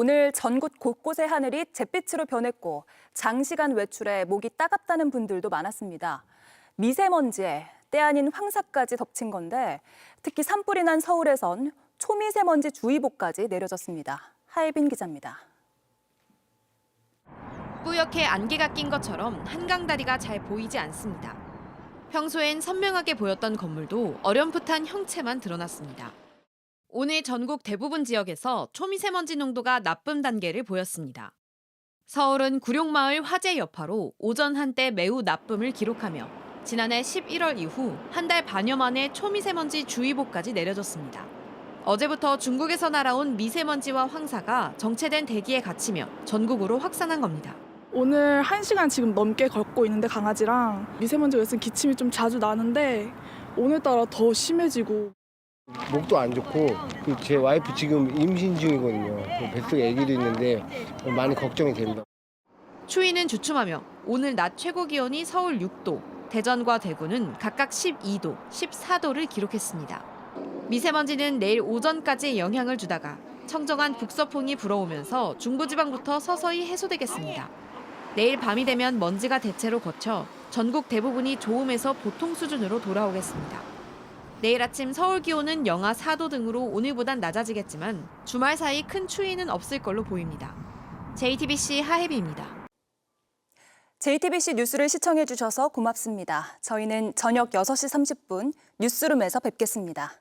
오늘 전국 곳곳의 하늘이 잿빛으로 변했고 장시간 외출에 목이 따갑다는 분들도 많았습니다. 미세먼지에 때 아닌 황사까지 덮친 건데 특히 산불이 난 서울에선 초미세먼지 주의보까지 내려졌습니다. 하예빈 기자입니다. 뿌옇게 안개가 낀 것처럼 한강 다리가 잘 보이지 않습니다. 평소엔 선명하게 보였던 건물도 어렴풋한 형체만 드러났습니다. 오늘 전국 대부분 지역에서 초미세먼지 농도가 나쁨 단계를 보였습니다. 서울은 구룡마을 화재 여파로 오전 한때 매우 나쁨을 기록하며 지난해 11월 이후 한 달 반여 만에 초미세먼지 주의보까지 내려졌습니다. 어제부터 중국에서 날아온 미세먼지와 황사가 정체된 대기에 갇히며 전국으로 확산한 겁니다. 오늘 한시간 지금 넘게 걷고 있는데 강아지랑 미세먼지가 있으면 기침이 좀 자주 나는데 오늘따라 더 심해지고 목도 안 좋고 그 제 와이프 지금 임신 중이거든요. 그 뱃속에 아기도 있는데 많이 걱정이 됩니다. 추위는 주춤하며 오늘 낮 최고 기온이 서울 6도, 대전과 대구는 각각 12도, 14도를 기록했습니다. 미세먼지는 내일 오전까지 영향을 주다가 청정한 북서풍이 불어오면서 중부지방부터 서서히 해소되겠습니다. 내일 밤이 되면 먼지가 대체로 거쳐 전국 대부분이 좋음에서 보통 수준으로 돌아오겠습니다. 내일 아침 서울 기온은 영하 4도 등으로 오늘보단 낮아지겠지만 주말 사이 큰 추위는 없을 걸로 보입니다. JTBC 하혜비입니다. JTBC 뉴스를 시청해 주셔서 고맙습니다. 저희는 저녁 6시 30분 뉴스룸에서 뵙겠습니다.